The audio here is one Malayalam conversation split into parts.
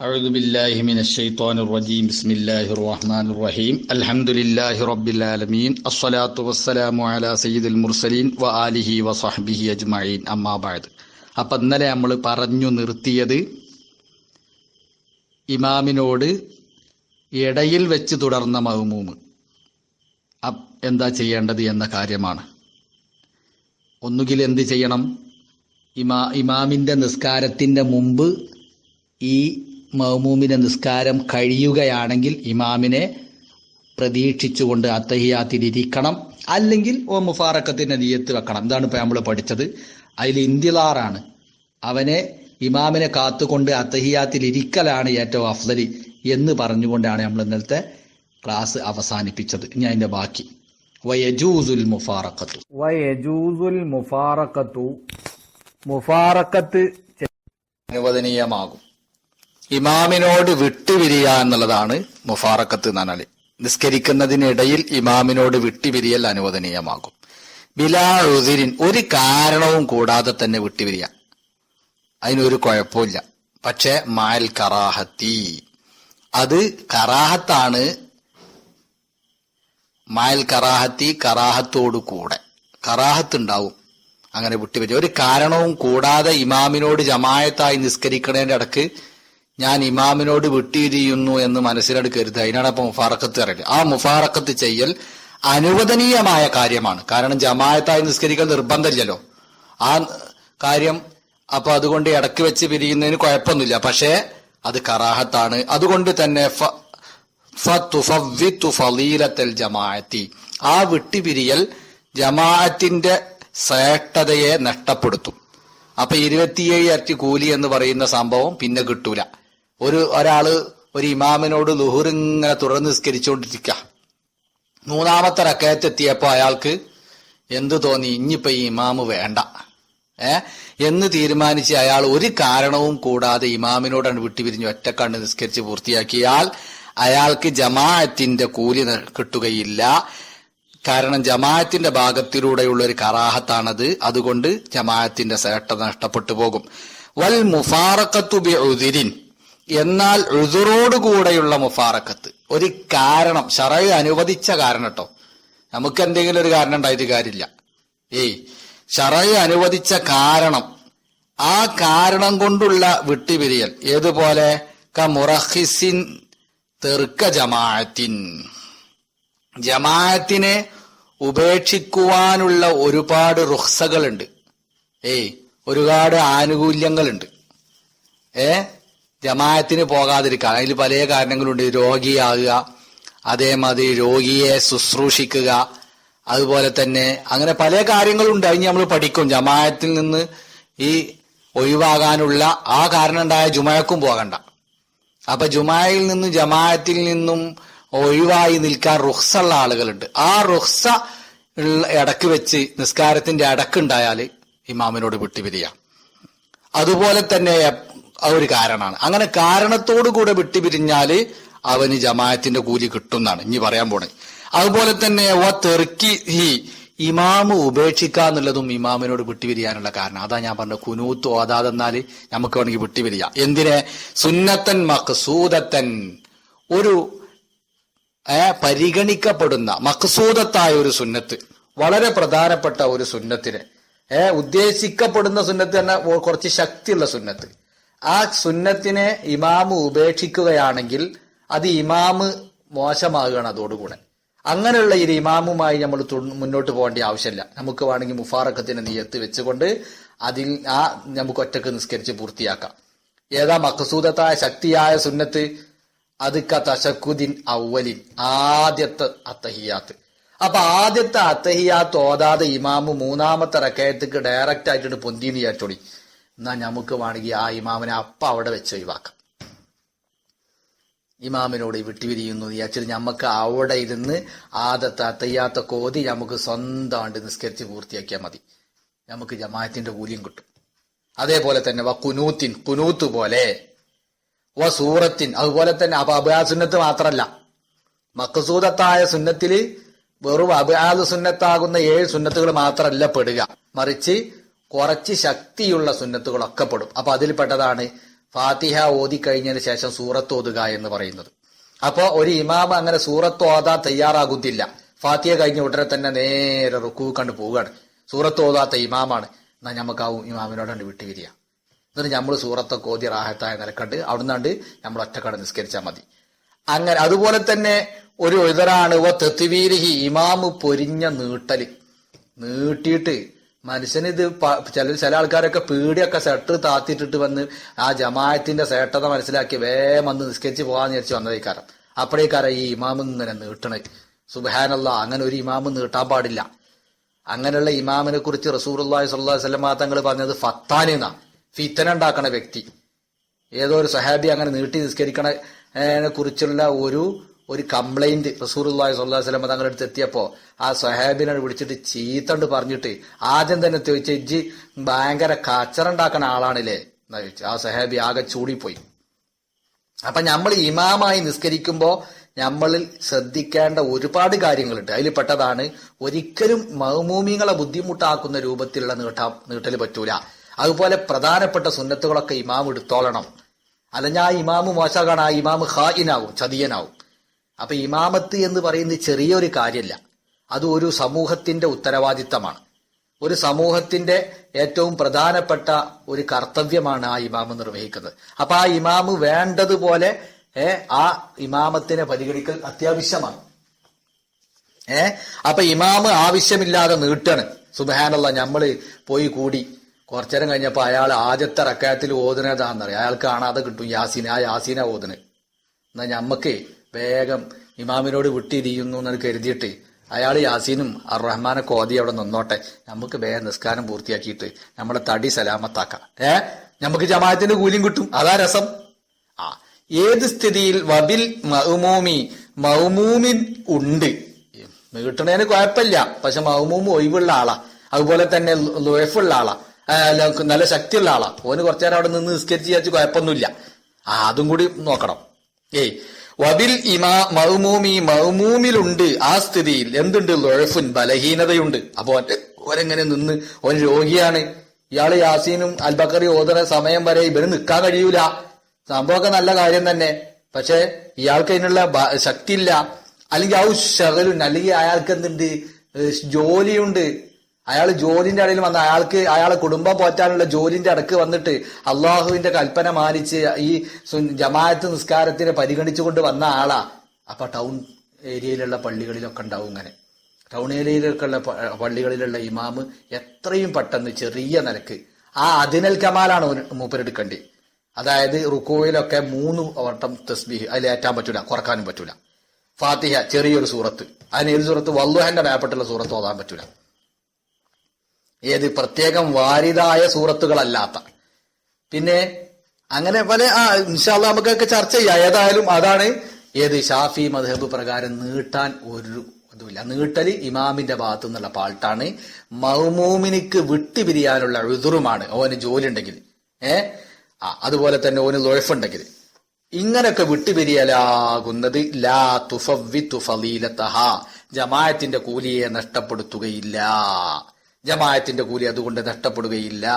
أعوذ بالله من الشيطان الرجيم بسم الله الرحمن الرحيم الحمد لله رب العالمين الصلاة والسلام على سيد المرسلين وآله وصحبه أجمعين أما بعد അപ്പം ഇന്നലെ നമ്മൾ പറഞ്ഞു നിർത്തിയത് ഇമാമിനോട് ഇടയിൽ വെച്ച് തുടർന്ന മഹ്മൂമ് അപ് എന്താ ചെയ്യേണ്ടത് എന്ന കാര്യമാണ് ഒന്നുകിൽ എന്ത് ചെയ്യണം ഇമാ ഇമാമിന്റെ നിസ്കാരത്തിന്റെ മുമ്പ് ഈ മഹ്മൂമിന്റെ നിസ്കാരം കഴിയുകയാണെങ്കിൽ ഇമാമിനെ പ്രതീക്ഷിച്ചുകൊണ്ട് അത്തഹിയാത്തിലിരിക്കണം അല്ലെങ്കിൽ ഓ മുഫാറക്കത്തിന്റെ നീയത്ത് വെക്കണം. ഇതാണ് ഇപ്പോൾ നമ്മൾ പഠിച്ചത്. അതിൽ ഇന്തിലാറാണ്. അവനെ ഇമാമിനെ കാത്തുകൊണ്ട് അത്തഹിയാത്തിലിരിക്കലാണ് ഏറ്റവും അഫ്സലി എന്ന് പറഞ്ഞുകൊണ്ടാണ് നമ്മൾ ഇന്നലത്തെ ക്ലാസ് അവസാനിപ്പിച്ചത്. ഇനി അതിന്റെ ബാക്കി. വയജൂസുൽ മുഫാറക്കത്തു വയജൂസുൽ മുഫാറക്കത്തു മുഫാറക്കത്ത് അനുവദനീയമാകും. ഇമാമിനോട് വിട്ടുപിരിയ എന്നുള്ളതാണ് മുഫാറക്കത്ത് നനലി നിസ്കരിക്കുന്നതിനിടയിൽ ഇമാമിനോട് വിട്ടുപിരിയൽ അനുവദനീയമാകും. ബിലാ ഉദിരിൻ ഒരു കാരണവും കൂടാതെ തന്നെ വിട്ടുപിരിയ. അതിനൊരു കുഴപ്പമില്ല പക്ഷെ മാൽ കറാഹത്തി. അത് കറാഹത്താണ്. മാൽ കറാഹത്തി കറാഹത്തോടു കൂടെ. കറാഹത്ത് ഉണ്ടാവും. അങ്ങനെ വിട്ടുപിരിയ. ഒരു കാരണവും കൂടാതെ ഇമാമിനോട് ജമായത്തായി നിസ്കരിക്കണേന്റെ ഇടയ്ക്ക് ഞാൻ ഇമാമിനോട് വിട്ടിരിയുന്നു എന്ന് മനസ്സിലോട് കരുത അതിനാണ് അപ്പൊ മുഫാറക്കത്ത് അറിയില്ല ആ മുഫാറക്കത്ത് ചെയ്യൽ അനുവദനീയമായ കാര്യമാണ്. കാരണം ജമായത്തായി നിസ്കരിക്കൽ നിർബന്ധമില്ലല്ലോ. ആ കാര്യം അപ്പൊ അതുകൊണ്ട് ഇടയ്ക്ക് വെച്ച് പിരിയുന്നതിന് കുഴപ്പമൊന്നുമില്ല. പക്ഷേ അത് കറാഹത്താണ്. അതുകൊണ്ട് തന്നെ ജമാഅത്തി. ആ വിട്ടുപിരിയൽ ജമാഅത്തിന്റെ ശ്രേഷ്ഠതയെ നഷ്ടപ്പെടുത്തും. അപ്പൊ ഇരുപത്തിയേഴ് അറ്റി കൂലി എന്ന് പറയുന്ന സംഭവം പിന്നെ കിട്ടൂല. ഒരു ഒരാൾ ഒരു ഇമാമിനോട് ലുഹുർ ഇങ്ങനെ തുടർന്ന് നിസ്കരിച്ചുകൊണ്ടിരിക്കുക മൂന്നാമത്തെ റക്കയത്തെത്തിയപ്പോൾ അയാൾക്ക് എന്തു തോന്നി? ഇനിയിപ്പോ ഈ ഇമാമ് വേണ്ട. ഏ? എന്ന് തീരുമാനിച്ച് അയാൾ ഒരു കാരണവും കൂടാതെ ഇമാമിനോടാണ് വിട്ടുപിരിഞ്ഞ് ഒറ്റക്കണ്ണ് നിസ്കരിച്ച് പൂർത്തിയാക്കിയാൽ അയാൾക്ക് ജമാഅത്തിന്റെ കൂലി കിട്ടുകയില്ല. കാരണം ജമാഅത്തിന്റെ ഭാഗത്തിലൂടെയുള്ള ഒരു കറാഹത്താണത്. അതുകൊണ്ട് ജമാഅത്തിന്റെ സേട്ട നഷ്ടപ്പെട്ടു പോകും. വൽ മുഫാറക്കത്തുബി ഉദിരിൻ. എന്നാൽ ഉദുറോടുകൂടെയുള്ള മുഫാറക്കത്ത്. ഒരു കാരണം ഷറയ് അനുവദിച്ച കാരണം കേട്ടോ. നമുക്ക് എന്തെങ്കിലും ഒരു കാരണം ഉണ്ടായിട്ട് കാര്യമില്ല. ഏയ് ഷറയ് അനുവദിച്ച കാരണം ആ കാരണം കൊണ്ടുള്ള വിട്ടുപിരിയൽ ഏതുപോലെ? ക മുറഹിസിൻ തെർക്ക ജമാഅത്തിൻ. ജമാഅത്തിനെ ഉപേക്ഷിക്കുവാനുള്ള ഒരുപാട് റുഹ്സകളുണ്ട് ഏയ് ഒരുപാട് ആനുകൂല്യങ്ങളുണ്ട്. ഏ? ജമാഅത്തിന് പോകാതിരിക്കുക അതിൽ പല കാരണങ്ങളുണ്ട്. രോഗിയാകുക അതേമാതിരി രോഗിയെ ശുശ്രൂഷിക്കുക അതുപോലെ തന്നെ അങ്ങനെ പല കാര്യങ്ങളുണ്ട്. അതിന് നമ്മൾ പഠിക്കും. ജമായത്തിൽ നിന്ന് ഈ ഒഴിവാകാനുള്ള ആ കാരണം ഉണ്ടായ ജുമായക്കും പോകണ്ട. അപ്പൊ ജുമായിൽ നിന്ന് ജമായത്തിൽ നിന്നും ഒഴിവായി നിൽക്കാൻ റുഹ്സുള്ള ആളുകളുണ്ട്. ആ റുഹ്സ ഉള്ള ഇടയ്ക്ക് വെച്ച് നിസ്കാരത്തിന്റെ ഇടക്കുണ്ടായാൽ ഇമാമിനോട് വിട്ടുപിരിയാം. അതുപോലെ തന്നെ ആ ഒരു കാരണമാണ്. അങ്ങനെ കാരണത്തോടു കൂടെ വിട്ടുപിരിഞ്ഞാൽ അവന് ജമാഅത്തിന്റെ കൂലി കിട്ടുന്നതാണ് ഇനി പറയാൻ പോണേ. അതുപോലെ തന്നെ വ തെറുക്കി ഹി ഇമാമ് ഉപേക്ഷിക്കാന്നുള്ളതും ഇമാമിനോട് വിട്ടുപിരിയാനുള്ള കാരണം. അതാ ഞാൻ പറഞ്ഞ കുനൂത്ത് ഓതാതെന്നാൽ നമുക്ക് വേണമെങ്കിൽ വിട്ടുപിരിയാം. എന്തിനെ? സുന്നത്തൻ മക്സൂദത്തൻ ഒരു പരിഗണിക്കപ്പെടുന്ന മക്സൂദത്തായ ഒരു സുന്നത്ത് വളരെ പ്രധാനപ്പെട്ട ഒരു സുന്നത്തിന് ഏഹ് ഉദ്ദേശിക്കപ്പെടുന്ന സുന്നത്ത് തന്നെ കുറച്ച് ശക്തിയുള്ള സുന്നത്ത്. ആ സുന്നത്തിനെ ഇമാമ് ഉപേക്ഷിക്കുകയാണെങ്കിൽ അത് ഇമാമ് മോശമാകുകയാണ് അതോടുകൂടെ. അങ്ങനെയുള്ള ഈ ഇമാമുമായി നമ്മൾ മുന്നോട്ട് പോകേണ്ട ആവശ്യമില്ല. നമുക്ക് വേണമെങ്കിൽ മുഫാറക്കത്തിന്റെ നീയത്ത് വെച്ചുകൊണ്ട് അതിൽ ആ നമുക്ക് ഒറ്റയ്ക്ക് നിസ്കരിച്ച് പൂർത്തിയാക്കാം. ഏതാ മഖസൂദത്തായ ശക്തിയായ സുന്നത്ത്? അത് തശക്കുദിൻ ഔവലിൻ ആദ്യത്തെ അത്തഹിയാത്ത്. അപ്പൊ ആദ്യത്തെ അത്തഹിയാത്ത് ഓതാതെ ഇമാമ് മൂന്നാമത്തെ റക്കയത്തേക്ക് ഡയറക്റ്റ് ആയിട്ട് പൊന്തിന്ന് വിചാരിച്ചോടി എന്നാ നമുക്ക് വേണമെങ്കിൽ ആ ഇമാമിനെ അപ്പ അവിടെ വെച്ച് ഒഴിവാക്കാം. ഇമാമിനോട് വിട്ടുപിരിയുന്നു. വിചാരിച്ചിട്ട് നമുക്ക് അവിടെ ഇരുന്ന് ആദത്തെ അത്തയ്യാത്ത കോതി നമുക്ക് സ്വന്തമായിട്ട് നിസ്കരിച്ച് പൂർത്തിയാക്കിയാൽ മതി. നമുക്ക് ജമാഅത്തിന്റെ കൂലിയും കിട്ടും. അതേപോലെ തന്നെ വ കുനൂത്തിൻ കുനൂത്ത് പോലെ വ സൂറത്തിൻ അതുപോലെ തന്നെ അപ്പൊ സുന്നത്ത് മാത്രല്ല. മക്കസൂദത്തായ സുന്നത്തിൽ വെറും അബാദ് സുന്നത്താകുന്ന ഏഴ് സുന്നത്തുകൾ മാത്രമല്ല പെടുക. മറിച്ച് കുറച്ച് ശക്തിയുള്ള സുന്നത്തുകളൊക്കെ പെടും. അപ്പൊ അതിൽപ്പെട്ടതാണ് ഫാത്തിഹ ഓതി കഴിഞ്ഞതിന് ശേഷം സൂറത്ത് ഓതുക എന്ന് പറയുന്നത്. അപ്പോ ഒരു ഇമാം അങ്ങനെ സൂറത്ത് ഓതാൻ തയ്യാറാകുന്നില്ല. ഫാത്തിഹ കഴിഞ്ഞ ഉടനെ തന്നെ നേരെ റുക്കു കണ്ട് പോവുകയാണ്. സൂറത്ത് ഓതാത്ത ഇമാമാണ്. എന്നാ നമുക്ക് ആ ഇമാമിനോടാണ് വിട്ടുപിരിയ എന്നിട്ട് നമ്മൾ സൂറത്തൊക്കെ ഓതി റാഹത്തായ നിലക്കണ്ട്. അവിടുന്നാണ്ട് നമ്മൾ ഒറ്റക്കട നിസ്കരിച്ചാൽ മതി. അങ്ങനെ അതുപോലെ തന്നെ ഒരു എതിരാണ് വ തെത്തുവീരിഹി ഇമാമ് പൊരിഞ്ഞ നീട്ടൽ. നീട്ടിയിട്ട് മനുഷ്യന് ഇത് ചില ചില ആൾക്കാരൊക്കെ പേടിയൊക്കെ സെട്ടർ താത്തിട്ടിട്ട് വന്ന് ആ ജമായത്തിന്റെ സേട്ടത മനസ്സിലാക്കി വേഗം വന്ന് നിസ്കരിച്ച് പോകാന്ന് വിചാരിച്ച് വന്നതേക്കാരം. അപ്പോഴേക്കാരം ഈ ഇമാമ് ഇങ്ങനെ നീട്ടണേ. സുബാനല്ല അങ്ങനെ ഒരു ഇമാമ് നീട്ടാൻ പാടില്ല. അങ്ങനെയുള്ള ഇമാമിനെ കുറിച്ച് റസൂർല്ലാഹി സ്വല്ലാ വല്ലമ തങ്ങൾ പറഞ്ഞത് ഫത്താനെന്നാ ഫിത്തന ഉണ്ടാക്കണ വ്യക്തി. ഏതോ ഒരു സഹാബി അങ്ങനെ നീട്ടി നിസ്കരിക്കണ കുറിച്ചുള്ള ഒരു ഒരു കംപ്ലൈന്റ് റസൂർല്ലാഹി സ്വല്ലാ വല്ലമ തങ്ങളുടെ അടുത്ത് എത്തിയപ്പോൾ ആ സൊഹാബിനെ വിളിച്ചിട്ട് ചീത്തണ്ട് പറഞ്ഞിട്ട് ആദ്യം തന്നെ ചോദിച്ച ഇജ്ജി ഭയങ്കര കച്ചറുണ്ടാക്കുന്ന ആളാണില്ലേ? എന്നാ ചോദിച്ചു. ആ സഹാബി ആകെ ചൂടിപ്പോയി. അപ്പൊ നമ്മൾ ഇമാമായി നിസ്കരിക്കുമ്പോൾ നമ്മളിൽ ശ്രദ്ധിക്കേണ്ട ഒരുപാട് കാര്യങ്ങളുണ്ട്. അതിൽ പെട്ടതാണ് ഒരിക്കലും മഹമൂമിങ്ങളെ ബുദ്ധിമുട്ടാക്കുന്ന രൂപത്തിലുള്ള നീട്ടാ നീട്ടൽ പറ്റൂല. അതുപോലെ പ്രധാനപ്പെട്ട സുന്നത്തുകളൊക്കെ ഇമാം എടുത്തോളണം. അല്ലെങ്കിൽ ആ ഇമാമ് മോശമാണ് ആ ഇമാമ് ഹായിനാവും ചതിയനാവും. അപ്പൊ ഇമാമത്ത് എന്ന് പറയുന്നത് ചെറിയൊരു കാര്യമല്ല അത് ഒരു സമൂഹത്തിന്റെ ഉത്തരവാദിത്തമാണ്. ഒരു സമൂഹത്തിന്റെ ഏറ്റവും പ്രധാനപ്പെട്ട ഒരു കർത്തവ്യമാണ് ആ ഇമാമ് നിർവഹിക്കുന്നത്. അപ്പൊ ആ ഇമാമ് വേണ്ടതുപോലെ ആ ഇമാമത്തിനെ പരിഗണിക്കൽ അത്യാവശ്യമാണ്. ഏ അപ്പൊ ഇമാമ് ആവശ്യമില്ലാതെ നീട്ടാണ്. സുബഹാനുള്ള നമ്മൾ പോയി കൂടി. കുറച്ചേരം കഴിഞ്ഞപ്പോൾ അയാൾ ആദ്യത്തെ റക്കായത്തിൽ ഓതുനതാന്നറിയാം അയാൾ കാണാതെ കിട്ടും യാസീന ആ യാസീന ഓതുന് എന്നാ ഞമ്മക്ക് വേഗം ഇമാമിനോട് വിട്ടിരിക്കുന്നു എന്ന് കരുതിയിട്ട് അയാൾ യാസീനും അർ റഹ്മാനെ കോതി അവിടെ നിന്നോട്ടെ. നമുക്ക് വേഗം നിസ്കാരം പൂർത്തിയാക്കിയിട്ട് നമ്മുടെ തടി സലാമത്താക്കാം. ഏ? നമുക്ക് ജമാഅത്തിന്റെ കൂലിയും കിട്ടും. അതാ രസം. ആ ഏത് സ്ഥിതിയിൽ വബിൽ മൗമൂമി മൗമൂമിൻ ഉണ്ട്? കിട്ടണേന് കുഴപ്പമില്ല. പക്ഷെ മൗമൂമ് ഒഴിവുള്ള ആളാ. അതുപോലെ തന്നെ ലോയഫുള്ള ആളാ. നല്ല ശക്തിയുള്ള ആളാ. ഓന് കുറച്ചേരം അവിടെ നിന്ന് നിസ്കരിച്ച് വിചാരിച്ച് കുഴപ്പമൊന്നുമില്ല. ആ അതും കൂടി നോക്കണം. ഏയ് വബിൽ ഇമാ മൗമൂമി മൗമൂമിലുണ്ട് ആ സ്ഥിതിയിൽ. എന്തുണ്ട്? ലൊഴഫുൻ ബലഹീനതയുണ്ട്. അപ്പൊ ഓരെങ്ങനെ നിന്ന് ഓൻ രോഗിയാണ്. ഇയാൾ യാസീനും അൽബക്കറി ഓതറ സമയം വരെ ഇവർ നിൽക്കാൻ കഴിയൂല. സംഭവമൊക്കെ നല്ല കാര്യം തന്നെ. പക്ഷെ ഇയാൾക്ക് അതിനുള്ള ശക്തിയില്ല. അല്ലെങ്കിൽ ആ ശകലുണ്ട് അല്ലെങ്കിൽ അയാൾക്ക് എന്തുണ്ട്? ജോലിയുണ്ട്. അയാൾ ജോലിന്റെ ഇടയിൽ വന്ന അയാൾക്ക് അയാളെ കുടുംബം പോറ്റാനുള്ള ജോലിന്റെ ഇടയ്ക്ക് വന്നിട്ട് അള്ളാഹുവിന്റെ കൽപ്പന മാനിച്ച് ഈ ജമാഅത്ത് നിസ്കാരത്തിനെ പരിഗണിച്ചുകൊണ്ട് വന്ന ആളാ. അപ്പൊ ടൗൺ ഏരിയയിലുള്ള പള്ളികളിലൊക്കെ ഉണ്ടാവും ഇങ്ങനെ. ടൗൺ ഏരിയയിലൊക്കെ ഉള്ള പള്ളികളിലുള്ള ഇമാമ് എത്രയും പെട്ടെന്ന് ചെറിയ നിലയ്ക്ക്. ആ അതിനൽ കമാലാണ് മൂപ്പരെടുക്കേണ്ടി. അതായത് റുക്കോയിലൊക്കെ മൂന്ന് വട്ടം തസ്ബീഹ് അതിലേറ്റാൻ പറ്റൂല കുറക്കാനും പറ്റൂല. ഫാത്തിഹ ചെറിയൊരു സൂറത്ത്. അതിന് ഏത് സൂറത്ത്? വല്ലുഹന്റെ മേപ്പെട്ടുള്ള സൂറത്ത് ഓതാൻ പറ്റൂല. ഏത് പ്രത്യേകം വാരിതായ സൂറത്തുകളല്ലാത്ത. പിന്നെ അങ്ങനെ പല ആ ഇൻഷാല്ല നമുക്കൊക്കെ ചർച്ച ചെയ്യാം. ഏതായാലും അതാണ് ഏത് ഷാഫി മധബ് പ്രകാരം നീട്ടാൻ ഒരു ഇതുമില്ല. നീട്ടൽ ഇമാമിന്റെ ഭാഗത്തു നിന്നുള്ള പാൾട്ടാണ് മൗമൂമിനിക്ക് വിട്ടുപിരിയാനുള്ള എഴുതുറുമാണ് ഓന് ജോലി ഉണ്ടെങ്കിൽ ഏ? ആ അതുപോലെ തന്നെ ഓന് ലൊഴഫുണ്ടെങ്കിൽ ഇങ്ങനൊക്കെ വിട്ടുപിരിയലാകുന്നത് ലാ തുഫവി തുഫലീലത്തഹ ജമായത്തിന്റെ കൂലിയെ നഷ്ടപ്പെടുത്തുകയില്ല. ജമായത്തിന്റെ കൂലി അതുകൊണ്ട് നഷ്ടപ്പെടുകയില്ല.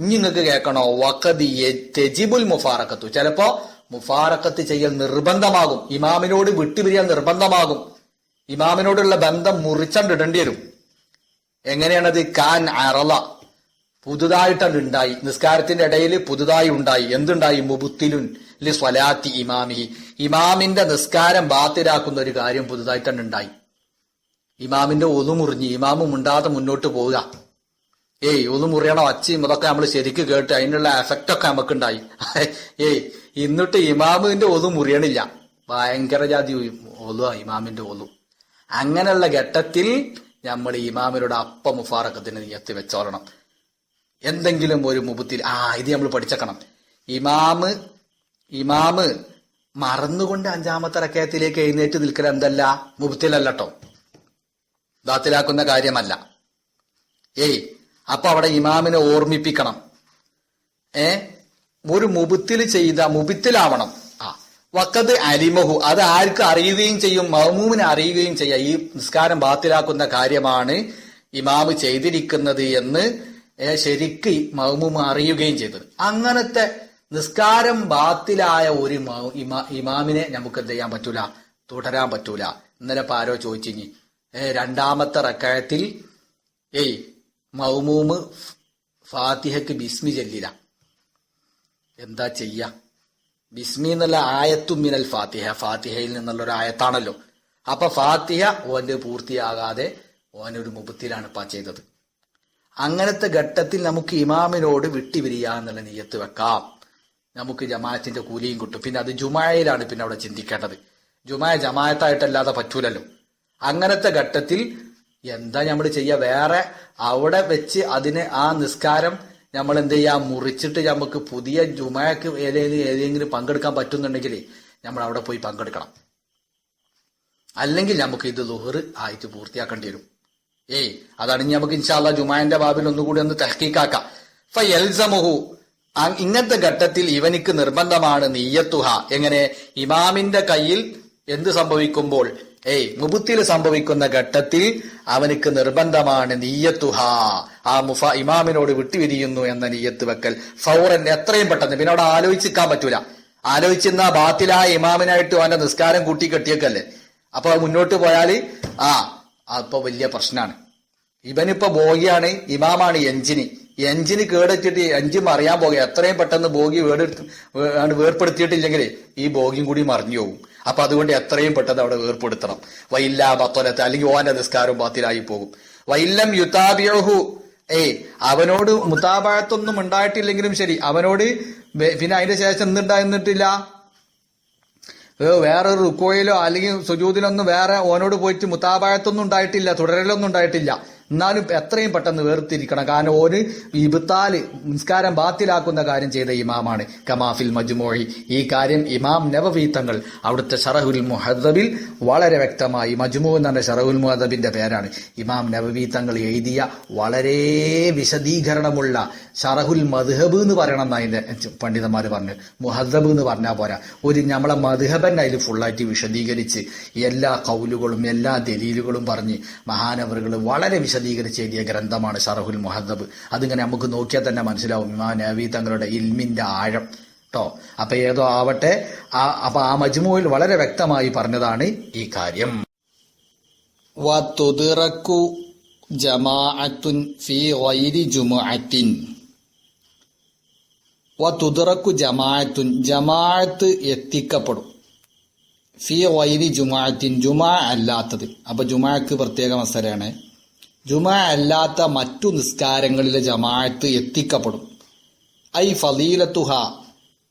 നിങ്ങൾക്ക് കേൾക്കണോ വക്കതി തെജിബുൽ മുഫാറക്കത്തു ചിലപ്പോ മുഫാറക്കത്ത് ചെയ്യൽ നിർബന്ധമാകും. ഇമാമിനോട് വിട്ടുപിരിയാൻ നിർബന്ധമാകും. ഇമാമിനോടുള്ള ബന്ധം മുറിച്ചണ്ടിടേണ്ടി വരും. എങ്ങനെയാണത്? കാൻ അറള. പുതുതായിട്ടാണ് ഉണ്ടായി. നിസ്കാരത്തിന്റെ ഇടയിൽ പുതുതായി ഉണ്ടായി. എന്തുണ്ടായി? മുബുത്തിലുൻ ലി സ്വലാത്തി ഇമാമിഹി. ഇമാമിന്റെ നിസ്കാരം ബാത്തിലാക്കുന്ന ഒരു കാര്യം പുതുതായിട്ടാണ് ഉണ്ടായി. ഇമാമിന്റെ ഒതു മുറിഞ്ഞ് ഇമാമ് മുന്നോട്ട് പോവുക. ഏയ് ഒതു മുറിയണോ അച്ചിയും ഇതൊക്കെ നമ്മൾ ശരിക്ക് കേട്ട് അതിനുള്ള എഫക്റ്റ് ഒക്കെ നമുക്കുണ്ടായി. ഏയ് ഇന്നിട്ട് ഇമാമിന്റെ ഒതു മുറിയണില്ല. ഭയങ്കര ജാതി ഒതു ഇമാമിന്റെ ഒതു. അങ്ങനെയുള്ള ഘട്ടത്തിൽ നമ്മൾ ഇമാമിനോട് അപ്പ മുഫാറക്കത്തിന് എത്തി വെച്ചോളണം. എന്തെങ്കിലും ഒരു മുബത്തിൽ ആ ഇത് നമ്മൾ പഠിച്ചേക്കണം. ഇമാമ് ഇമാമ് മറന്നുകൊണ്ട് അഞ്ചാമത്തെ റക്കയത്തിലേക്ക് എഴുന്നേറ്റ് നിൽക്കൽ എന്തല്ല? മുബത്തിലല്ലോ ദാത്തിലാക്കുന്ന കാര്യമല്ല. ഏയ് അപ്പൊ അവിടെ ഇമാമിനെ ഓർമ്മിപ്പിക്കണം. ഏ? ഒരു മുബത്തിൽ ചെയ്ത മുബത്തിലാവണം. ആ. വക്കത് അലിമഹു അത് ആർക്ക് അറിയുകയും ചെയ്യും മഹമൂമിനെ അറിയുകയും ചെയ്യാം. ഈ നിസ്കാരം ബാത്തിലാക്കുന്ന കാര്യമാണ് ഇമാമ് ചെയ്തിരിക്കുന്നത് എന്ന് ശരിക്ക് മഹമൂമ് അറിയുകയും ചെയ്തത്. അങ്ങനത്തെ നിസ്കാരം ബാത്തിലായ ഒരു ഇമാ- ഇമാമിനെ നമുക്ക് എന്ത് ചെയ്യാൻ പറ്റൂല? തുടരാൻ പറ്റൂല. ഇന്നലെ പാരോ ഏ രണ്ടാമത്തെ റക്കായത്തിൽ ഏയ് മൗമൂമ് ഫാത്തിഹക്ക് ബിസ്മി ചെല്ലില്ല. എന്താ ചെയ്യ? ബിസ്മി എന്നുള്ള ആയത്തും മിനൽ ഫാത്തിഹ. ഫാത്തിഹയിൽ നിന്നുള്ള ഒരു ആയത്താണല്ലോ. അപ്പൊ ഫാത്തിഹ ഓന്റെ പൂർത്തിയാകാതെ ഓനൊരു മുപ്പത്തിലാണ് ഇപ്പ ചെയ്തത്. അങ്ങനത്തെ ഘട്ടത്തിൽ നമുക്ക് ഇമാമിനോട് വിട്ടുപിരിയ എന്നുള്ള നീയത്ത് വെക്കാം. നമുക്ക് ജമാഅത്തിന്റെ കൂലിയും കിട്ടും. പിന്നെ അത് ജുമായയിലാണ് പിന്നെ അവിടെ ചിന്തിക്കേണ്ടത്. ജുമായ ജമായത്തായിട്ടല്ലാതെ പറ്റൂലല്ലോ. അങ്ങനത്തെ ഘട്ടത്തിൽ എന്താ നമ്മൾ ചെയ്യുക വേറെ അവിടെ വെച്ച് അതിന് ആ നിസ്കാരം നമ്മൾ എന്ത് ചെയ്യാ? മുറിച്ചിട്ട് നമുക്ക് പുതിയ ജുമയക്ക് ഏതെങ്കിലും ഏതെങ്കിലും പങ്കെടുക്കാൻ പറ്റുന്നുണ്ടെങ്കിൽ നമ്മൾ അവിടെ പോയി പങ്കെടുക്കണം. അല്ലെങ്കിൽ നമുക്ക് ഇത് ലുഹർ ആയിട്ട് പൂർത്തിയാക്കേണ്ടി വരും. ഏയ് അതാണ് ഇനി നമുക്ക് ഇൻഷാല്ല ജുമാന്റെ ബാബിൽ ഒന്നുകൂടി ഒന്ന് തഹക്കീക്കാക്കാം ഇങ്ങനത്തെ ഘട്ടത്തിൽ ഇവനിക്ക് നിർബന്ധമാണ് നീയത്തുഹ എങ്ങനെ? ഇമാമിന്റെ കയ്യിൽ എന്ത് സംഭവിക്കുമ്പോൾ ഏയ് മുബുത്തിൽ സംഭവിക്കുന്ന ഘട്ടത്തിൽ അവനക്ക് നിർബന്ധമാണ് നീയത്തുഹ ആ മുഫ ഇമാമിനോട് വിട്ടുപിരിയുന്നു എന്ന നീയത്ത് വെക്കൽ. ഫൗറൻ എത്രയും പെട്ടെന്ന് പിന്നെ അവിടെ ആലോചിച്ചിക്കാൻ പറ്റൂല. ആലോചിച്ചിരുന്ന ബാത്തിലായ ഇമാമിനായിട്ട് അവന്റെ നിസ്കാരം കൂട്ടി കെട്ടിയേക്കല്ലേ അപ്പൊ മുന്നോട്ട് പോയാൽ ആ അപ്പൊ വലിയ പ്രശ്നമാണ് ഇവനിപ്പോ ബോഗിയാണ് ഇമാമാണ് എഞ്ചിന്. എഞ്ചിന് കേടെത്തിയിട്ട് എഞ്ചിൻ മറിയാൻ പോകുക എത്രയും പെട്ടെന്ന് ബോഗി വേടെടുത്ത് വേ- ആണ് വേർപ്പെടുത്തിയിട്ടില്ലെങ്കിൽ ഈ ബോഗിയും കൂടി മറിഞ്ഞു പോകും. അപ്പൊ അതുകൊണ്ട് എത്രയും പെട്ടെന്ന് അവിടെ വേർപ്പെടുത്തണം. വൈല്ല ബത്തോലത്ത് അല്ലെങ്കിൽ ഓന്റെ നിസ്കാരവും ബാത്തിലായി പോകും. വൈല്ലം യുതാബിയോഹു ഏയ് അവനോട് മുതാബാഴത്തൊന്നും ഉണ്ടായിട്ടില്ലെങ്കിലും ശരി അവനോട് പിന്നെ അതിന്റെ ശേഷം എന്തുണ്ടായിരുന്നിട്ടില്ല വേറെ റുക്കോയിലോ അല്ലെങ്കിൽ സുജൂദിലൊന്നും വേറെ ഓനോട് പോയിട്ട് മുതാബായത്തൊന്നും ഉണ്ടായിട്ടില്ല തുടരലൊന്നും ഉണ്ടായിട്ടില്ല. എന്നാലും എത്രയും പെട്ടെന്ന് വേർതിരിക്കണം. കാരണം ഒരു ഇബത്താൽ നിസ്കാരം ബാത്തിലാക്കുന്ന കാര്യം ചെയ്ത ഇമാമാണ്. കമാഫിൽ മജ്മോഹി ഈ കാര്യം ഇമാം നവവി തങ്ങൾ അവിടുത്തെ ഷറഹുൽ മുഹദബിൽ വളരെ വ്യക്തമായി മജ്മു എന്ന് പറഞ്ഞ ഷറഹുൽ മുഹദബിന്റെ പേരാണ്. ഇമാം നവവി തങ്ങൾ എഴുതിയ വളരെ വിശദീകരണമുള്ള ഷറഹുൽ മദ്ഹബ് എന്ന് പറയണം എന്നാ അതിന്റെ പണ്ഡിതന്മാർ പറഞ്ഞു. മുഹദബ് എന്ന് പറഞ്ഞാൽ പോരാ. ഒരു നമ്മളെ മദ്ഹബൻ അതിൽ ഫുള്ളായിട്ട് വിശദീകരിച്ച് എല്ലാ കൗലുകളും എല്ലാ ദലീലുകളും പറഞ്ഞ് മഹാനവറുകൾ വളരെ വിശദീകരിച്ച് എഴുതിയ ഗ്രന്ഥമാണ് ഷറഹുൽ മുഹദ്ദബ്. അതിങ്ങനെ നമുക്ക് നോക്കിയാൽ തന്നെ മനസ്സിലാവും. ഇമാ നബി തങ്ങളുടെ ഇൽമിന്റെ ആഴം. ട്ടോ. അപ്പൊ ഏതോ ആവട്ടെ ആ അപ്പൊ ആ മജ്മുവിൽ വളരെ വ്യക്തമായി പറഞ്ഞതാണ് ഈ കാര്യം. വതുദിറക്കു ജമാഅത്തുൻ ഫീ ഗൈരി ജുമുഅത്തിൻ. ജമാഅത്ത് എത്തിക്കപ്പെടും. ഫി വൈരി ജുമാഅത്തിൻ ജുമാ അല്ലാത്തത്. അപ്പൊ ജുമാക്ക് പ്രത്യേക മസലാണ് ജുമാ അല്ലാത്ത മറ്റു നിസ്കാരങ്ങളിലെ ജമാഅത്ത് എത്തിക്കപ്പെടും. ഐ ഫലീലത്തുഹ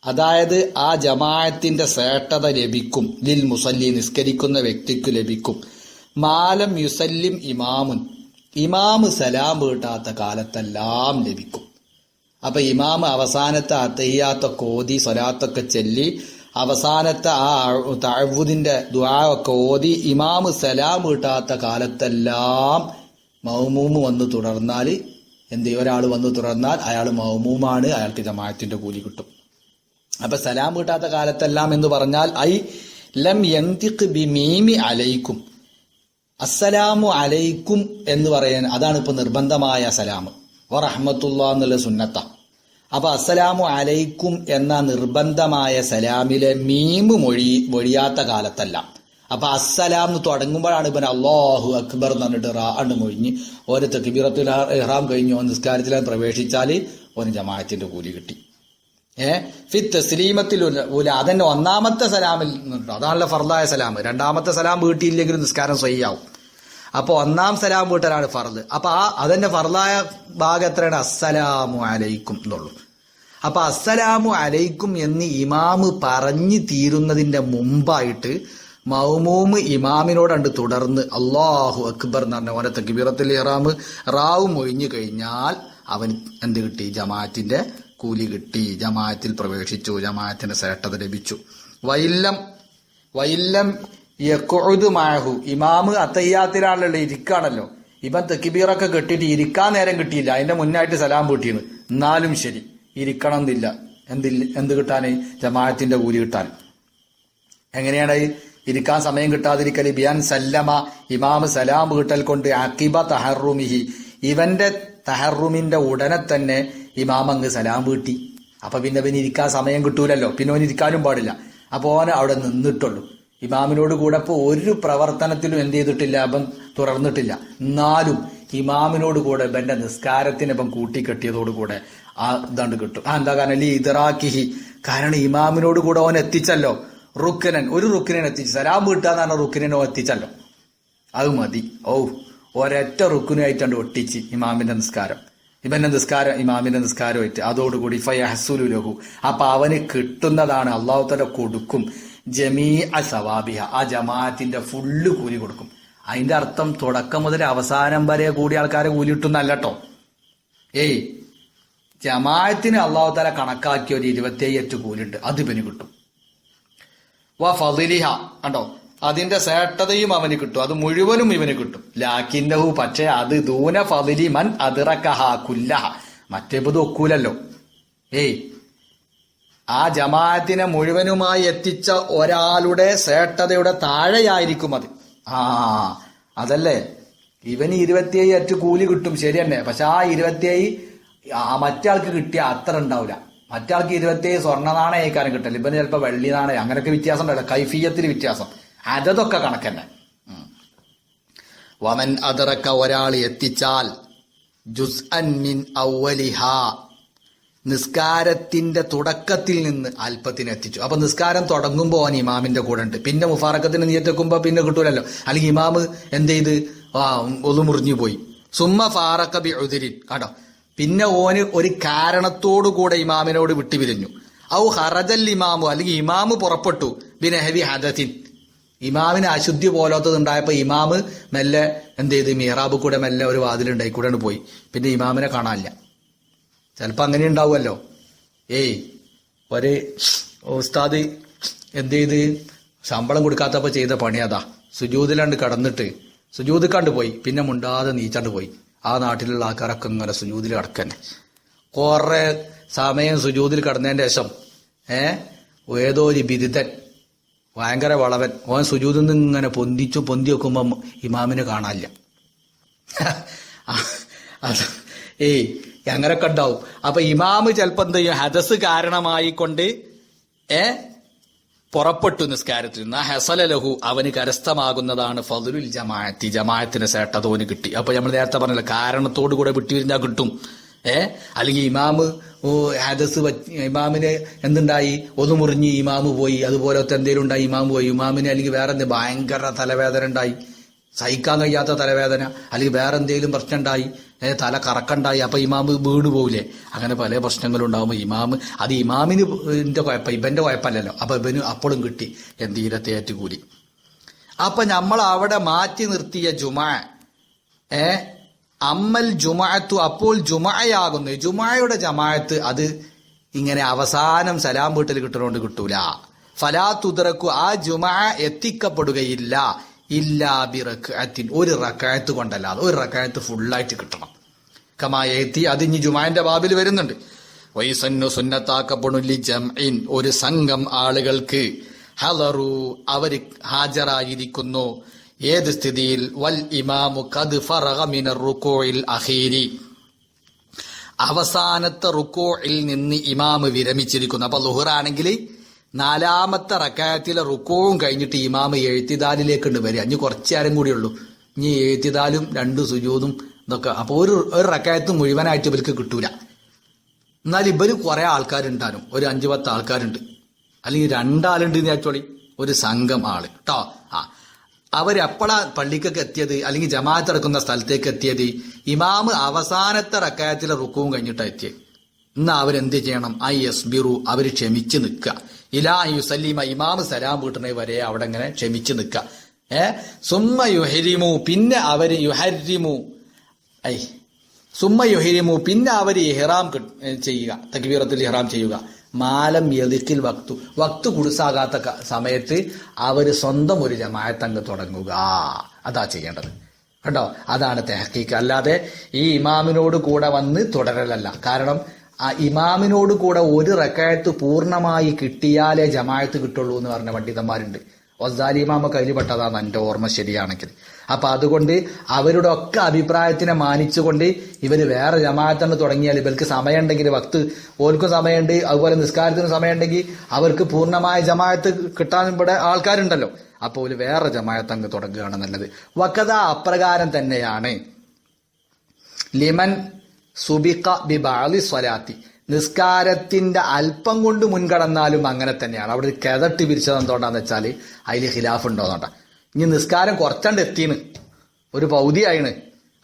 അതായത് ആ ജമാഅത്തിന്റെ ശ്രേഷ്ഠത ലഭിക്കും. ലിൽ മുസല്ലി നിസ്കരിക്കുന്ന വ്യക്തിക്ക് ലഭിക്കും. മാലം യുസല്ലിം ഇമാമുൻ ഇമാമ് സലാം വീട്ടാത്ത കാലത്തെല്ലാം ലഭിക്കും. അപ്പൊ ഇമാമ് അവസാനത്തെ അത്തയ്യാത്ത കോതി സ്വലാത്തൊക്കെ ചെല്ലി അവസാനത്തെ ആ തഴവുദിന്റെ ദ്വാ ഓതി ഇമാമ് സലാം വീട്ടാത്ത കാലത്തെല്ലാം മൗമൂമ് വന്ന് തുടർന്നാൽ എന്ത് ഒരാൾ വന്ന് തുടർന്നാൽ അയാൾ മൗമൂമാണ് അയാൾക്ക് ജമാഅത്തിന്റെ കൂലി കിട്ടും. അപ്പൊ സലാം കിട്ടാത്ത കാലത്തെല്ലാം എന്ന് പറഞ്ഞാൽ ഐ ലം യന്തിഖ് ബി മീമി അലൈക്കും. അസ്സലാമു അലൈക്കും എന്ന് പറയാൻ അതാണ് ഇപ്പൊ നിർബന്ധമായ സലാം. വറഹമത്തുള്ള എന്നുള്ള സുന്നത്ത. അപ്പൊ അസ്സലാമു അലൈക്കും എന്ന നിർബന്ധമായ സലാമിലെ മീമ് മൊഴി മൊഴിയാത്ത കാലത്തല്ല. അപ്പൊ അസ്സലാം എന്ന് തുടങ്ങുമ്പോഴാണ് ഇവൻ അള്ളാഹു അക്ബർ എന്ന് പറഞ്ഞിട്ട് റാ ആണ് മൊഴിഞ്ഞ് ഓരോ തെക്കിബീറത്തിൽ ഇഹ്റാം കഴിഞ്ഞ് നിസ്കാരത്തിൽ പ്രവേശിച്ചാൽ ഓന് ജമാഅത്തിന്റെ കൂലി കിട്ടി. ഏ? ഫി തസ്ലീമത്തിൽ ഉല അതന്നെ ഒന്നാമത്തെ സലാമിൽ അതാണല്ലോ ഫർദായ സലാം. രണ്ടാമത്തെ സലാം വീട്ടിയില്ലെങ്കിലും നിസ്കാരം സ്വയ്യാവും. അപ്പോൾ ഒന്നാം സലാം വീട്ടലാണ് ഫർദ്. അപ്പൊ ആ അതന്നെ ഫർദായ ഭാഗം എത്രയാണ്? അസ്സലാമു അലൈക്കും എന്നുള്ളൂ. അപ്പൊ അസ്സലാമു അലൈക്കും എന്ന് ഇമാമ് പറഞ്ഞു തീരുന്നതിന്റെ മുമ്പായിട്ട് മൗമൂമ് ഇമാമിനോടണ്ട് തുടർന്ന് അള്ളാഹു അക്ബർ എന്ന് പറഞ്ഞ ഓരോ തക്ബീറത്തിൽ ഇറാമ് റാവും മൊഴിഞ്ഞു കഴിഞ്ഞാൽ അവൻ എന്ത് കിട്ടി? ജമാഅത്തിന്റെ കൂലി കിട്ടി. ജമാഅത്തിൽ പ്രവേശിച്ചു. ജമാഅത്തിന്റെ ശ്രേഷ്ഠത ലഭിച്ചു. വൈല്ലം വൈല്ലം യക്കുഴുതു മാഹു ഇമാമ് അത്തയ്യാത്തിലാണല്ലോ ഇരിക്കാണല്ലോ. ഇവൻ തെക്കിബീറൊക്കെ കെട്ടിയിട്ട് ഇരിക്കാൻ നേരം കിട്ടിയില്ല. അതിന്റെ മുന്നായിട്ട് സലാം പൂട്ടിയത് എന്നാലും ശരി ഇരിക്കണം എന്നില്ല എന്തില്ല എന്ത് കിട്ടാൻ ജമാഅത്തിന്റെ കൂലി കിട്ടാൻ. എങ്ങനെയാണ് ഇരിക്കാൻ സമയം കിട്ടാതിരിക്കൽ ബിയാൻ സല്ലമ ഇമാം സലാം കിട്ടൽ കൊണ്ട് അക്കിബ തഹറുമിഹി. ഇവന്റെ തഹറുമിന്റെ ഉടനെ തന്നെ ഇമാം അങ്ങ് സലാം വീട്ടി. അപ്പൊ പിന്നെ പിന്നെ ഇരിക്കാൻ സമയം കിട്ടൂലല്ലോ. പിന്നെ ഓൻ ഇരിക്കാനും പാടില്ല. അപ്പോൾ ഓൻ അവിടെ നിന്നിട്ടുള്ളൂ. ഇമാമിനോട് കൂടെ ഇപ്പോൾ ഒരു പ്രവർത്തനത്തിലും എന്ത് ചെയ്തിട്ടില്ല അവൻ തുറന്നിട്ടില്ല എന്നാലും ഇമാമിനോട് കൂടെ ഇവന്റെ നിസ്കാരത്തിന് ഇപ്പം കൂട്ടിക്കെട്ടിയതോടുകൂടെ ആ ഇതാണ്ട് കിട്ടും. ആ എന്താ കാരണം? അല്ലെ ഇതറാക്കിഹി കാരണം ഇമാമിനോട് കൂടെ ഓൻ എത്തിച്ചല്ലോ. റുക്കനൻ ഒരു റുക്കിനെ എത്തിച്ചു സലാം വീട്ടാന്ന് പറഞ്ഞ റുക്കിനെ എത്തിച്ചല്ലോ. അത് മതി. ഓ ഒരൊറ്റ റുക്കുനായിട്ടാണ്ട് ഒട്ടിച്ച് ഇമാമിന്റെ നിസ്കാരം. ഇവന്റെ നിസ്കാരം ഇമാമിന്റെ നിസ്കാരമായിട്ട്. അതോടുകൂടി ഫയഹസുലു ലഹു. അപ്പൊ അവന് കിട്ടുന്നതാണ് അള്ളാഹു തല കൊടുക്കും. ജമീ അ സവാബിഹ. ആ ജമാഅത്തിന്റെ ഫുള്ള് കൂലി കൊടുക്കും. അതിന്റെ അർത്ഥം തുടക്കം മുതൽ അവസാനം വരെ കൂടി ആൾക്കാരെ കൂലി കിട്ടുന്നല്ല കേട്ടോ ഏയ് ജമാഅത്തിന് അള്ളാഹു തല കണക്കാക്കിയ ഒരു ഇരുപത്തിയേഴ് കൂലിണ്ട് അത് കിട്ടും. വ കണ്ടോ? അതിന്റെ ശ്രേഷ്ഠതയും അവന് കിട്ടും. അത് മുഴുവനും ഇവന് കിട്ടും. ലാക്കിന്നഹു പക്ഷേ അത് ദൂന ഫതിലി മൻ അതിറക്കഹ കുല്ലഹ. മറ്റേപ്പത് ഒക്കൂലല്ലോ. ഏയ്. ആ ജമാഅത്തിനെ മുഴുവനുമായി എത്തിച്ച ഒരാളുടെ ശ്രേഷ്ഠതയുടെ താഴെയായിരിക്കും അത്. ആ അതല്ലേ? ഇവന് ഇരുപത്തിയേഴ് അറ്റ് കൂലി കിട്ടും. ശരി തന്നെ പക്ഷെ ആ ഇരുപത്തിയേഴ് ആ മറ്റാൾക്ക് കിട്ടിയ അത്ര ഉണ്ടാവില്ല മറ്റാൾക്ക് ഇരുപത്തിയേഴ് സ്വർണ നാണയക്കാരൻ കിട്ടില്ല ഇവന് ചിലപ്പോൾ വെള്ളി നാണയം അങ്ങനെയൊക്കെ വ്യത്യാസം ഉണ്ടല്ലോ കൈഫീയത്തിൽ വ്യത്യാസം. അതതൊക്കെ കണക്കന്നെ. വമൻ അതിറക്ക ഒരാൾ എത്തിച്ചാൽ ജുസ് മിൻ ഔവലിഹ. നിസ്കാരത്തിന്റെ തുടക്കത്തിൽ നിന്ന് അല്പത്തിന് എത്തിച്ചു. അപ്പൊ നിസ്കാരം തുടങ്ങുമ്പോൾ അവൻ ഇമാമിന്റെ കൂടെ ഉണ്ട്. പിന്നെ മുഫാറക്കത്തിന് നീയത്തെക്കുമ്പോ പിന്നെ കിട്ടൂലല്ലോ. അല്ലെങ്കിൽ ഇമാമ് എന്ത് ചെയ്ത്? ആ ഒതു മുറിഞ്ഞു പോയി. സുമ്മ ഫാറക്ക ബി കേട്ടോ പിന്നെ ഓന് ഒരു കാരണത്തോടു കൂടെ ഇമാമിനോട് വിട്ടുപിരിഞ്ഞു. ഔ ഹറജൽ ഇമാമു അല്ലെങ്കിൽ ഇമാമു പുറപ്പെട്ടു ബിനഹവി ഹദത്തിൻ. ഇമാമിന് അശുദ്ധി പോലാത്തത് ഉണ്ടായപ്പോൾ ഇമാമ് മെല്ലെ എന്ത് ചെയ്തു? മിഹ്റാബ് കൂടെ മെല്ലെ ഒരു വാതിലുണ്ടായി കൂടെ പോയി. പിന്നെ ഇമാമിനെ കാണാനില്ല. ചിലപ്പോൾ അങ്ങനെ ഉണ്ടാവുമല്ലോ. ഏയ് ഒരു ഉസ്താദ് എന്ത് ചെയ്ത്? ശമ്പളം കൊടുക്കാത്തപ്പോൾ ചെയ്ത പണി അതാ. സുജൂതിലാണ്ട് കടന്നിട്ട് സുജൂതിക്കാണ്ട് പോയി. പിന്നെ മുണ്ടാതെ നീച്ചാണ്ട് പോയി. ആ നാട്ടിലുള്ള ആൾക്കാരൊക്കെ ഇങ്ങനെ സുജൂതിൽ കിടക്കന്നെ. കുറേ സമയം സുജൂതിൽ കിടന്നതിന്റെ ശേഷം ഏ ഏതോ ഒരു ബിരുദൻ ഭയങ്കര വളവൻ ഓൻ സുജൂതിൽ നിന്ന് ഇങ്ങനെ പൊന്തിച്ചു പൊന്തി വെക്കുമ്പം ഇമാമിനെ കാണാനില്ല. അത് ഏയ് അങ്ങനൊക്കെ ഉണ്ടാവും. അപ്പൊ ഇമാമ് ചിലപ്പോ എന്ത് ചെയ്യും? ഹദസ് കാരണമായിക്കൊണ്ട് ഏ പുറപ്പെട്ടു നിസ്കാരത്തിൽ നിന്ന് ആ ഹസല ലഹു അവന് കരസ്ഥമാകുന്നതാണ് ഫതുലുൽ ജമാഅത്തി. ജമാഅത്തിന് സേട്ടതോന് കിട്ടി. അപ്പൊ നമ്മൾ നേരത്തെ പറഞ്ഞല്ലോ കാരണത്തോടു കൂടെ വിട്ടുവരുന്ന കിട്ടും. ഏ? അല്ലെങ്കിൽ ഇമാമ് ഹദസ് ഇമാമിന് എന്തുണ്ടായി? ഒന്ന് മുറിഞ്ഞ് ഇമാമ് പോയി. അതുപോലത്തെ എന്തെങ്കിലും ഉണ്ടായി ഇമാമ് പോയി. ഇമാമിന് അല്ലെങ്കിൽ വേറെ എന്ത് ഭയങ്കര തലവേദന ഉണ്ടായി. സഹിക്കാൻ കഴിയാത്ത തലവേദന അല്ലെങ്കിൽ വേറെ എന്തെങ്കിലും പ്രശ്നം ഉണ്ടായി തല കറക്കണ്ടായി അപ്പൊ ഇമാമ് വീണ് പോവില്ലേ? അങ്ങനെ പല ഉണ്ടാവും ഇമാമ് അത് ഇമാമിന് ഇതിന്റെ കുഴപ്പം ഇവന്റെ കുഴപ്പമല്ലല്ലോ അപ്പൊ ഇവന് അപ്പോഴും കിട്ടി എന്തീരത്തേറ്റ് കൂലി അപ്പൊ നമ്മൾ അവിടെ മാറ്റി നിർത്തിയ ജുമ ഏ അമ്മൽ ജുമാഅത്തു അപ്പോൾ ജുമായാകുന്നു. ജുമായയുടെ ജമാഅത്ത് അത് ഇങ്ങനെ അവസാനം സലാം വീട്ടിൽ കിട്ടുന്നതുകൊണ്ട് കിട്ടൂല. ഫലാ തുതറക്കു ആ ജുമാ എത്തിക്കപ്പെടുകയില്ല. ഇല്ലാ റക്കാത്തിൻ ഒരു റക്കായത്ത് കൊണ്ടല്ലാതെ ഒരു റക്കായത്ത് ഫുള്ളായിട്ട് കിട്ടണം. കമായെത്തി അത് ഇനി ജുമാന്റെ ബാബിൽ വരുന്നുണ്ട്. വൈസന്നു സുന്നത്താക്കപ്പെടുല്ലി ജംഇൻ ഒരു സംഘം ആളുകൾക്ക് ഹലറു അവർ ഹാജരായിരിക്കുന്നു. ഏത് സ്ഥിതിയിൽ? വൽ ഇമാമു കദ് ഫറഗ മിനർ റുക്കോയിൽ അഹീരി അവസാനത്തെ റുക്കോയിൽ നിന്ന് ഇമാമ് വിരമിച്ചിരിക്കുന്നു. അപ്പൊ ലുഹറാണെങ്കിൽ നാലാമത്തെ റക്കായത്തിലെ റുക്കോവും കഴിഞ്ഞിട്ട് ഇമാമ എഴുത്തിദാലിലേക്കുണ്ട് വരിക. ഇനി കുറച്ചു നേരം ഉള്ളൂ. ഇനി എഴുത്തിദാലും രണ്ട് സുജൂതും ഇതൊക്കെ. അപ്പൊ ഒരു ഒരു റക്കായത്ത് മുഴുവനായിട്ട് ഇവർക്ക് കിട്ടൂല. എന്നാൽ ഇവർ കുറെ ആൾക്കാരുണ്ടാനും ഒരു അഞ്ചു പത്ത് ആൾക്കാരുണ്ട്. അല്ലെങ്കിൽ രണ്ടാളുണ്ട് വെച്ചോളി ഒരു സംഘം ആൾ. കേട്ടോ ആ. അവരെപ്പോഴാ പള്ളിക്കൊക്കെ എത്തിയത്? അല്ലെങ്കിൽ ജമാഅത്ത് നടക്കുന്ന സ്ഥലത്തേക്ക് എത്തിയത്? ഇമാമ് അവസാനത്തെ റക്കായത്തിലെ റുക്കവും കഴിഞ്ഞിട്ടാണ് എത്തിയത് ഇന്ന് അവരെന്ത് ചെയ്യണം? ഐ എസ് ബിറു അവർ ക്ഷമിച്ച് നിൽക്കുക. ഇലാ യുസല്ലീമ ഇമാമ് സലാം വീട്ടുന്നത് വരെ അവിടെ ഇങ്ങനെ ക്ഷമിച്ച് നിൽക്കുക. ഏ? സുമ്മ യുഹരിമു പിന്നെ അവർ യുഹരിമു. ഐ. സുമ്മ യുഹരിമു പിന്നെ അവർ ഇഹ്റാം ചെയ്യുക. തക്ബീറത്തിൽ ഇഹ്റാം ചെയ്യുക. മാലം യദിക്കിൽ വക്തു. വക്തു കുടുസാകാത്ത സമയത്ത് അവർ സ്വന്തം ഒരു ജമായത്തങ്ങ് തുടങ്ങുക. അതാ ചെയ്യേണ്ടത്. കേട്ടോ അതാണ് തെഹക്കീക്ക് അല്ലാതെ ഈ ഇമാമിനോട് കൂടെ വന്ന് തുടരലല്ല. കാരണം ഇമാമിനോട് കൂടെ ഒരു റക്കായത്ത് പൂർണമായി കിട്ടിയാലേ ജമായത്ത് കിട്ടുള്ളൂ എന്ന് പറഞ്ഞ പണ്ഡിതന്മാരുണ്ട്. വസാലിമാമ ഇമാമ പെട്ടതാണ് എന്റെ ഓർമ്മ ശരിയാണെങ്കിൽ. അപ്പൊ അതുകൊണ്ട് അവരുടെ ഒക്കെ അഭിപ്രായത്തിനെ മാനിച്ചുകൊണ്ട് ഇവർ വേറെ ജമാഅത്താണ് തുടങ്ങിയാൽ ഇവർക്ക് സമയമുണ്ടെങ്കിൽ വക്ത് ഓൽക്കും സമയമുണ്ട് അതുപോലെ നിസ്കാരത്തിന് സമയമുണ്ടെങ്കിൽ അവർക്ക് പൂർണമായ ജമാഅത്ത് കിട്ടാൻ ഇവിടെ ആൾക്കാരുണ്ടല്ലോ. അപ്പോൾ ഒരു വേറെ ജമാഅത്ത് അങ്ങ് തുടങ്ങുകയാണ് നല്ലത്. വക്കത അപ്രകാരം തന്നെയാണ്. ലിമൻ സുബിക ബിബാലി സ്വലാത്തി. നിസ്കാരത്തിന്റെ അല്പം കൊണ്ട് മുൻകടന്നാലും അങ്ങനെ തന്നെയാണ്. അവിടെ കെതട്ടി പിരിച്ചത് എന്തുകൊണ്ടാന്ന് വെച്ചാൽ അതിൽ ഖിലാഫ് ഉണ്ടോന്നോട്ടാ ഇനി നിസ്കാരം കുറച്ചണ്ട് എത്തിന്ന് ഒരു പൗതിയായിണ്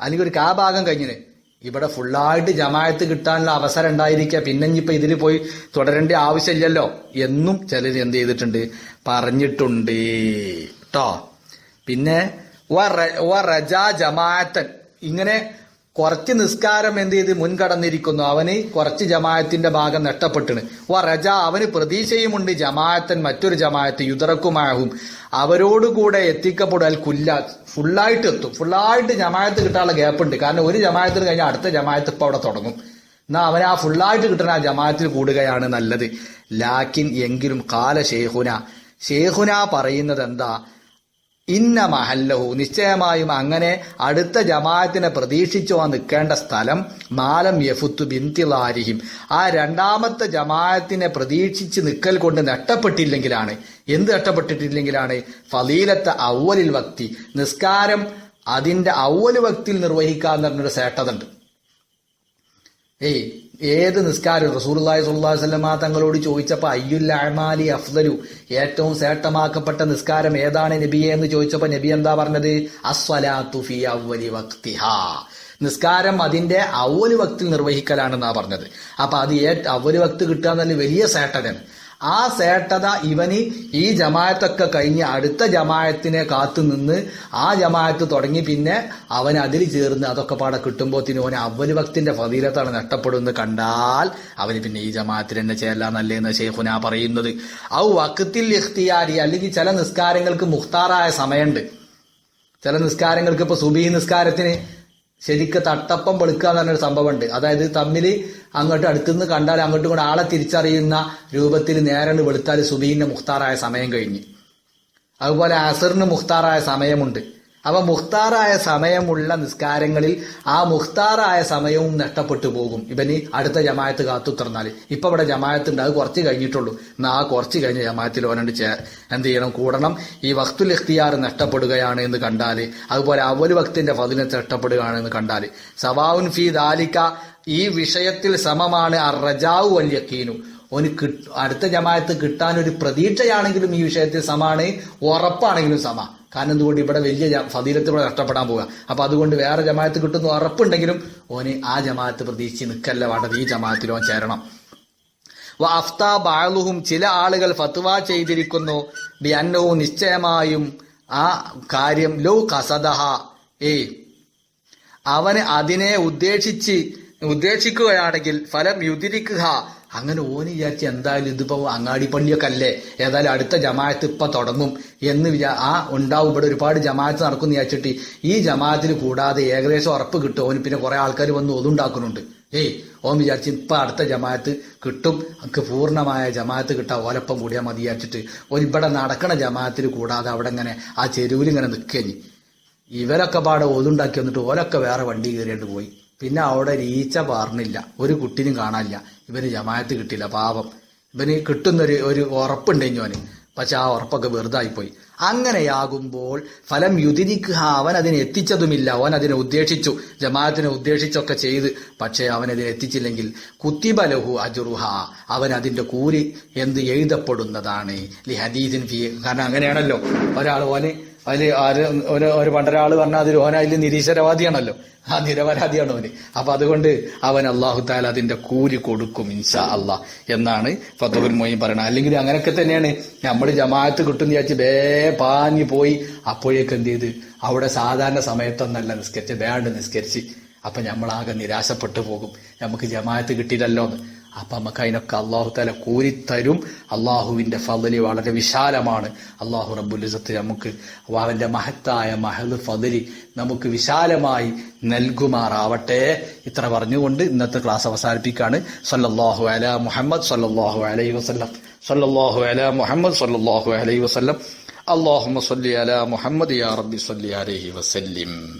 അല്ലെങ്കിൽ ഒരു കാ ഭാഗം കഴിഞ്ഞിന്. ഇവിടെ ഫുള്ളായിട്ട് ജമായത്ത് കിട്ടാനുള്ള അവസരം ഉണ്ടായിരിക്കുക. പിന്നെ ഇനിയിപ്പോൾ ഇതിൽ പോയി തുടരേണ്ട ആവശ്യമില്ലല്ലോ. എന്നും ചിലർ എന്ത് ചെയ്തിട്ടുണ്ട്? പറഞ്ഞിട്ടുണ്ട്. കേട്ടോ പിന്നെ വ റജാ ജമാഅത്തൻ. ഇങ്ങനെ കുറച്ച് നിസ്കാരം എന്ത് ചെയ്ത് മുൻകടന്നിരിക്കുന്നു. അവന് കുറച്ച് ജമായത്തിന്റെ ഭാഗം നഷ്ടപ്പെട്ടു വ റജ അവന് പ്രതീക്ഷയുമുണ്ട് ജമായത്തൻ മറ്റൊരു ജമായത്ത് യുദ്ധക്കുമാകും അവരോടുകൂടെ എത്തിക്കപ്പെടാൽ കുല്ല ഫുള്ളായിട്ട് എത്തും. ഫുള്ളായിട്ട് ജമായത്ത് കിട്ടാനുള്ള ഗ്യാപ്പുണ്ട് കാരണം ഒരു ജമായത്തിന് കഴിഞ്ഞാൽ അടുത്ത ജമായത്ത് ഇപ്പൊ അവിടെ തുടങ്ങും. എന്നാ അവൻ ആ ഫുള്ളായിട്ട് കിട്ടുന്ന ആ ജമാഅത്തിൽ കൂടുകയാണ് നല്ലത്. ലാക്കിൻ എങ്കിലും കാല ഷേഹുന ഷേഹുന പറയുന്നത് എന്താ? ഇന്ന മഹല്ലഹു. നിശ്ചയമായും അങ്ങനെ അടുത്ത ജമാഅത്തിനെ പ്രതീക്ഷിച്ചോ നിൽക്കേണ്ട സ്ഥലം മാലം യഫുത്തു ബിന്തിലാരിഹിം ആ രണ്ടാമത്തെ ജമാഅത്തിനെ പ്രതീക്ഷിച്ച് നിൽക്കൽ കൊണ്ട് നഷ്ടപ്പെട്ടില്ലെങ്കിലാണ്. എന്ത് നഷ്ടപ്പെട്ടിട്ടില്ലെങ്കിലാണ്? ഫലീലത്തെ ഔവലിൽ വക്തി. നിസ്കാരം അതിന്റെ ഔവൽ വക്തിയിൽ നിർവഹിക്കാൻ പറഞ്ഞൊരു സേട്ടതുണ്ട്. ഏയ് ഏത് നിസ്കാരം? റസൂർലായി സുല്ലാഹു വല്ലമ തങ്ങളോട് ചോദിച്ചപ്പോൾ അയ്യുൽ അമാലി അഫ്ദലു? ഏറ്റവും ശ്രേഷ്ഠമാക്കപ്പെട്ട നിസ്കാരം ഏതാണ് നബിയെ എന്ന് ചോദിച്ചപ്പോൾ നബി എന്താ പറഞ്ഞത്? അസ്വലാത്തു ഫി അവലി വക്തിഹ നിസ്കാരം അതിന്റെ അവൽ വക്തിൽ നിർവഹിക്കലാണെന്നാ പറഞ്ഞത്. അപ്പൊ അത് അവൽ വക്ത് കിട്ടുക എന്നല്ല വലിയ സേട്ടനാണ് ആ സേട്ടത ഇവന് ഈ ജമായത്തൊക്കെ കഴിഞ്ഞ് അടുത്ത ജമായത്തിനെ കാത്തു നിന്ന് ആ ജമായത്ത് തുടങ്ങി പിന്നെ അവൻ അതിൽ ചേർന്ന് അതൊക്കെ പാടെ കിട്ടുമ്പോത്തിന് ഓന് അവർ ഭക്തിന്റെ ഫതീലത്താണ് നഷ്ടപ്പെടുന്നത്. കണ്ടാൽ അവന് പിന്നെ ഈ ജമാഅത്തിൽ തന്നെ ചേരലാന്നല്ലേ എന്ന് ഷെയ്ഖുന പറയുന്നത്. ഔ വക്കത്തിൽ ഇഖ്തിയാരി അല്ലെങ്കിൽ ചില നിസ്കാരങ്ങൾക്ക് മുഖ്താറായ സമയമുണ്ട്. ചില നിസ്കാരങ്ങൾക്ക് ഇപ്പൊ സുബി നിസ്കാരത്തിന് ശരിക്ക് തട്ടപ്പം വെളുക്കുക എന്ന് പറഞ്ഞൊരു സംഭവമുണ്ട്. അതായത് തമ്മിൽ അങ്ങോട്ട് അടുത്തുനിന്ന് കണ്ടാൽ അങ്ങോട്ടും കൂടെ ആളെ തിരിച്ചറിയുന്ന രൂപത്തിൽ നേരെ വെളുത്താൽ സുബീന്റെ മുഖ്താറായ സമയം കഴിഞ്ഞ്. അതുപോലെ അസറിന് മുഖ്താറായ സമയമുണ്ട്. അപ്പൊ മുഖ്താറായ സമയമുള്ള നിസ്കാരങ്ങളിൽ ആ മുഖ്താറായ സമയവും നഷ്ടപ്പെട്ടു പോകും. ഇവന് അടുത്ത ജമായത്ത് കാത്തു തുറന്നാൽ ഇപ്പൊ ഇവിടെ ജമായത്ത് ഉണ്ട് അത് കുറച്ച് കഴിഞ്ഞിട്ടുള്ളൂ. എന്നാ ആ കുറച്ച് കഴിഞ്ഞ ജമായത്തിൽ ഓനണ്ട് ചേ എന്ത് ചെയ്യണം? കൂടണം. ഈ വക്തുൽ ഇഖ്തിയാർ നഷ്ടപ്പെടുകയാണ് എന്ന് കണ്ടാൽ. അതുപോലെ അവർ വക്തിന്റെ ഫതിനെ നഷ്ടപ്പെടുകയാണ് എന്ന് കണ്ടാൽ. സവാവുൻ ഫി ദാലിക്ക ഈ വിഷയത്തിൽ സമമാണ് അറജാവു വല്യക്കീനു ഓന് കിട്ട് അടുത്ത ജമായത്ത് കിട്ടാൻ ഒരു പ്രതീക്ഷയാണെങ്കിലും ഈ വിഷയത്തിൽ സമാണ് ഉറപ്പാണെങ്കിലും സമ. കാരണം എന്തുകൊണ്ട് ഇവിടെ വലിയ ഫതീലത്ത് നഷ്ടപ്പെടാൻ പോവുക? അപ്പൊ അതുകൊണ്ട് വേറെ ജമാത്ത് കിട്ടുന്നു ഉറപ്പുണ്ടെങ്കിലും ഓന് ആ ജമാഅത്ത് പ്രതീക്ഷിച്ച് നിൽക്കല്ല വേണ്ടത്. ഈ ജമാത്തിലോ ചേരണം. അഫ്ത ബാലുഹും ചില ആളുകൾ ഫത്വ ചെയ്തിരിക്കുന്നു. അന്നവും നിശ്ചയമായും ആ കാര്യം ലോ കസദഹ. ഏ അവന് അതിനെ ഉദ്ദേശിച്ച് ഉദ്ദേശിക്കുകയാണെങ്കിൽ ഫലം യുതിരിക്കുക. അങ്ങനെ ഓന് വിചാരിച്ച് എന്തായാലും ഇതിപ്പോ അങ്ങാടി പള്ളിയൊക്കെ അല്ലേ ഏതായാലും അടുത്ത ജമാഅത്ത് ഇപ്പൊ തുടങ്ങും എന്ന് വിചാ ആ ഉണ്ടാവും. ഇവിടെ ഒരുപാട് ജമാഅത്ത് നടക്കും വിചാരിച്ചിട്ട് ഈ ജമാഅത്തിൽ കൂടാതെ ഏകദേശം ഉറപ്പ് കിട്ടും. ഓന് പിന്നെ കുറെ ആൾക്കാർ വന്ന് ഒതുണ്ടാക്കുന്നുണ്ട് ഏയ് ഓൻ വിചാരിച്ച് ഇപ്പൊ അടുത്ത ജമാഅത്ത് കിട്ടും. നമുക്ക് പൂർണമായ ജമാഅത്ത് കിട്ടാ ഓലപ്പം കൂടിയാൽ മതി വിചാരിച്ചിട്ട്. ഓൻ നടക്കണ ജമാഅത്തിൽ കൂടാതെ അവിടെ ഇങ്ങനെ ആ ചെരുവിൽ ഇങ്ങനെ നിൽക്കഞ്ഞി ഇവരൊക്കെ പാടെ ഒതുണ്ടാക്കി വന്നിട്ട് ഓലൊക്കെ വേറെ വണ്ടി കയറിയിട്ട് പോയി. പിന്നെ അവിടെ രീച്ച പാർന്നില്ല. ഒരു കുട്ടിനും കാണാനില്ല. ഇവന് ജമായത്ത് കിട്ടില്ല പാപം. ഇവന് കിട്ടുന്നൊരു ഒരു ഉറപ്പുണ്ടെങ്കിൽ അവന്. പക്ഷെ ആ ഉറപ്പൊക്കെ വെറുതായി പോയി അങ്ങനെയാകുമ്പോൾ ഫലം യുതിരിക്കുക. അവൻ അതിനെ എത്തിച്ചതുമില്ല. അവൻ അതിനെ ഉദ്ദേശിച്ചു. ജമാഅത്തിനെ ഉദ്ദേശിച്ചൊക്കെ ചെയ്ത്. പക്ഷേ അവൻ അതിനെ എത്തിച്ചില്ലെങ്കിൽ കുത്തിബലഹു അജുറുഹ. അവൻ അതിന്റെ കൂലി എന്ത് എഴുതപ്പെടുന്നതാണ്. ലി ഹദീദിൻ ഫി കാരണം അങ്ങനെയാണല്ലോ. ഒരാൾ ഓന് അതിൽ ആര് ഒരു ഒരു പണ്ടൊരാൾ പറഞ്ഞാൽ അതിൽ ഓന അതിൽ നിരീശ്വരവാദിയാണല്ലോ. ആ നിരപരാധിയാണ് അവന്. അപ്പൊ അതുകൊണ്ട് അവൻ അള്ളാഹു താല അതിന്റെ കൂലി കൊടുക്കും ഇൻഷാ അള്ളാഹ് എന്നാണ് ഫതഹുൽ മൊയ്യും പറയുന്നത് അല്ലെങ്കിൽ അങ്ങനെയൊക്കെ തന്നെയാണ്. നമ്മൾ ജമാഅത്ത് കിട്ടും വിചാരിച്ച് വേ പാഞ്ഞു പോയി അപ്പോഴേക്ക് എന്ത് ചെയ്ത്? അവിടെ സാധാരണ സമയത്തൊന്നല്ല നിസ്കരിച്ച് വേണ്ട നിസ്കരിച്ച്. അപ്പൊ നമ്മളാകെ നിരാശപ്പെട്ടു പോകും. നമുക്ക് ജമാഅത്ത് കിട്ടിയില്ലല്ലോ എന്ന് അപ്പൊ നമുക്ക് അതിനൊക്കെ അള്ളാഹു തല കൂരിത്തരും അള്ളാഹുവിന്റെ ഫതിലി വളരെ വിശാലമാണ്. അള്ളാഹു റബ്ബുലിസത്ത് നമുക്ക് അവന്റെ മഹത്തായ മഹൽ ഫതിലി നമുക്ക് വിശാലമായി നൽകുമാറാവട്ടെ. ഇത്ര പറഞ്ഞുകൊണ്ട് ഇന്നത്തെ ക്ലാസ് അവസാനിപ്പിക്കുകയാണ് സല്ലല്ലാഹു അല മുഹമ്മദ് സല്ലല്ലാഹു അലൈ വസല്ലം. സല്ലല്ലാഹു അല മുഹമ്മദ് സല്ലല്ലാഹു അലൈ വസ്ലം അള്ളാഹു സല്ലി അലാ മുഹമ്മദ് യാ റബ്ബി സല്ലി അലൈഹി വസല്ലിം.